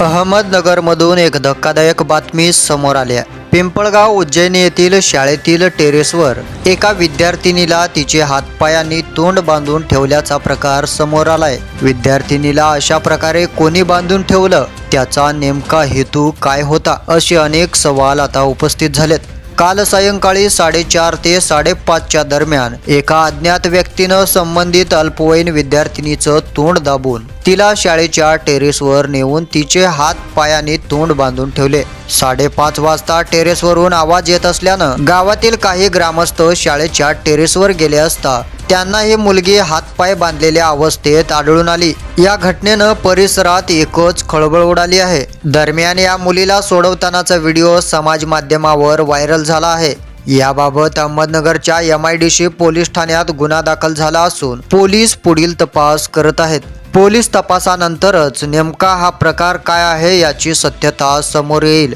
अहमदनगरमधून एक धक्कादायक बातमी समोर आली आहे. पिंपळगाव उज्जैन येथील शाळेतील टेरेसवर एका विद्यार्थिनीला तिचे हातपायांनी तोंड बांधून ठेवल्याचा प्रकार समोर आलाय. विद्यार्थिनीला अशा प्रकारे कोणी बांधून ठेवलं? त्याचा नेमका हेतू काय होता? असे अनेक सवाल आता उपस्थित झालेत. काल सायंकाळी साडेचार ते साडेपाचच्या दरम्यान एका अज्ञात व्यक्तीनं संबंधित अल्पवयीन विद्यार्थिनीचं तोंड दाबून तिला शाळेच्या टेरेसवर नेऊन तिचे हात पायाने तोंड बांधून ठेवले. साडेपाच वाजता टेरेसवरून आवाज येत असल्यानं गावातील काही ग्रामस्थ शाळेच्या टेरेसवर गेले असता त्यांना ही मुलगी हातपाय बांधलेल्या अवस्थेत आढळून आली. या घटनेनं परिसरात एकच खळबळ उडाली आहे. दरम्यान या मुलीला सोडवतानाचा व्हिडिओ समाज माध्यमावर व्हायरल झाला आहे. याबाबत अहमदनगरच्या M I D C police ठाण्यात गुन्हा दाखल झाला असून पोलीस पुढील तपास करत आहेत. पोलीस तपासानंतरच नेमका हा प्रकार काय आहे याची सत्यता समोर येईल.